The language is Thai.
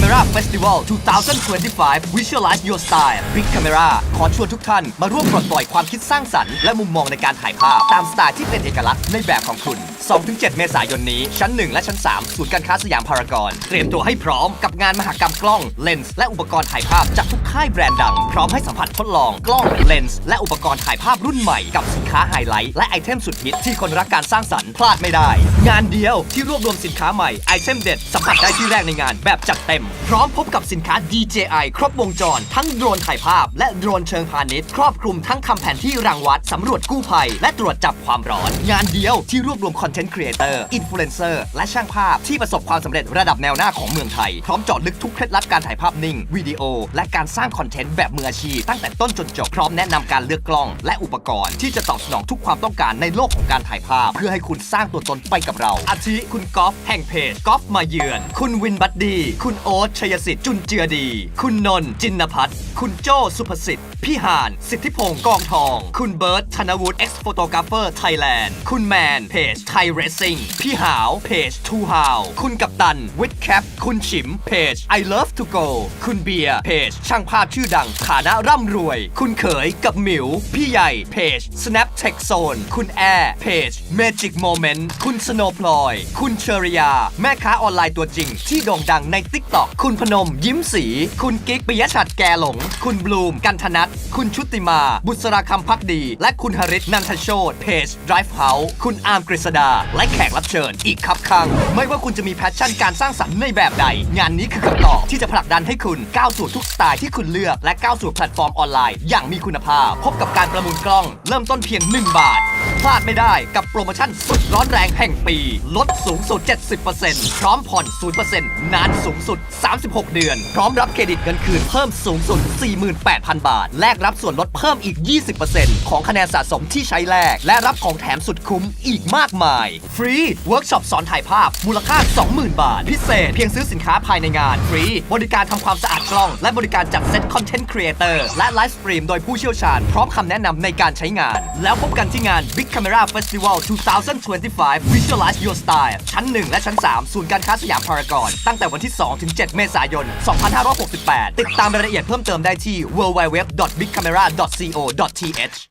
Camera Festival 2025 Visualize Your Style Big Camera ขอชวนทุกท่านมาร่วมปลดปล่อยความคิดสร้างสรรค์และมุมมองในการถ่ายภาพ ตามสไตล์ที่เป็นเอกลักษณ์ในแบบของคุณ 2-7 เมษายนนี้ ชั้น 1 และชั้น 3 ศูนย์การค้าสยามพารากอน เตรียมตัวให้พร้อมกับงานมหกรรมกล้องเลนส์และอุปกรณ์ถ่ายภาพจากทุกค่ายแบรนด์ดัง พร้อมให้สัมผัสทดลองกล้องเลนส์และอุปกรณ์ถ่ายภาพรุ่นใหม่กับสินค้าไฮไลท์และไอเทมสุดฮิตที่คนรักการสร้างสรรค์พลาดไม่ได้ งานเดียวที่รวบรวมสินค้าใหม่ไอเทมเด็ดสัมผัสได้ที่แรกในงานแบบจัดเต็ม พร้อมพบกับสินค้า DJI ครบวงจร ทั้งโดรนถ่ายภาพ และโดรนเชิงพาณิชย์ครอบคลุมทั้งทำแผนที่รังวัดสำรวจกู้ภัย และตรวจจับความร้อน งานเดียวที่รวบรวมคอนเทนต์ครีเอเตอร์อินฟลูเอนเซอร์และช่างภาพที่ประสบความสำเร็จระดับแนวหน้าของเมืองไทย พร้อมเจาะลึกทุกเคล็ดลับการถ่ายภาพนิ่งวิดีโอ และการสร้างคอนเทนต์แบบมืออาชีพตั้งแต่ต้นจนจบพร้อมแนะนำการเลือกกล้อง และอุปกรณ์ที่จะตอบสนองทุกความต้องการในโลกของการถ่ายภาพ เพื่อให้คุณสร้างตัวตนไปกับเราอาทิคุณกอล์ฟแห่งเพจกอล์ฟมาเยือน คุณวินบัดดี คุณโอ๊ตชัยสิทธิ์จุนเจือดี คุณนนท์จินพัฒน์คุณโจ้สุภสิทธิ์พี่หาน สิทธิพงศ์กองทอง คุณเบิร์ตธนวุฒิ X Photographer Thailand คุณแมนเพจไทยเรซซิ่งพี่หาวเพจทูฮาวคุณกัปตันวิดแคปคุณฉิมเพจ I Love to Go คุณเบียร์เพจ ช่างภาพชื่อดังฐานะร่ำรวย คุณเขยกับหมิว พี่ใหญ่เพจ Snap Tech Zone คุณแอร์เพจ Magic Moment คุณสโนพลอย คุณเชอริยา แม่ค้าออนไลน์ตัวจริง ที่โด่งดังใน TikTok คุณพนมยิ้มสี คุณกิ๊กปิยชัดแกหลง คุณบลูม กันธนัทคุณชุติมา บุษราคำพักดี และคุณหริตนันทโชตเพจ Drive House คุณอาร์มกฤษดา และแขกรับเชิญ อีกครับข้างไม่ว่าคุณจะมีแพชชั่นการสร้างสรรค์ในแบบใด งานนี้คือคำตอบที่จะผลักดันให้คุณก้าวสู่ทุกสไตล์ที่คุณเลือก และก้าวสู่แพลตฟอร์มออนไลน์ อย่างมีคุณภาพ พบกับการประมูลกล้อง เริ่มต้นเพียง 1 บาทพลาดไม่ได้กับโปรโมชั่นสุดร้อนแรงแห่งปี ลดสูงสุด 70%พร้อมผ่อน 0%นานสูงสุด 36เดือน พร้อมรับเครดิตเงินคืนเพิ่มสูงสุด 48,000 บาท แลกรับส่วนลดเพิ่มอีก 20%ของคะแนนสะสมที่ใช้แลก และรับของแถมสุดคุ้มอีกมากมาย ฟรี เวิร์กช็อปสอนถ่ายภาพ มูลค่า 20,000 บาท พิเศษ เพียงซื้อสินค้าภายในงาน ฟรี บริการทำความสะอาดกล้อง และบริการจัดเซตคอนเทนต์ครีเอเตอร์และไลฟ์สตรีมโดยผู้เชี่ยวชาญ พร้อมคำแนะนำในการใช้งาน แล้วพบกันที่งาน Big Camera Festival 2025 Visualize Your Style ชั้น 1 และชั้น 3 ศูนย์การค้าสยามพารากอนตั้งแต่วันที่ 2 ถึง 7 เมษายนน 2568 ติดตามรายละเอียดเพิ่มเติมได้ที่ www.bigcamera.co.th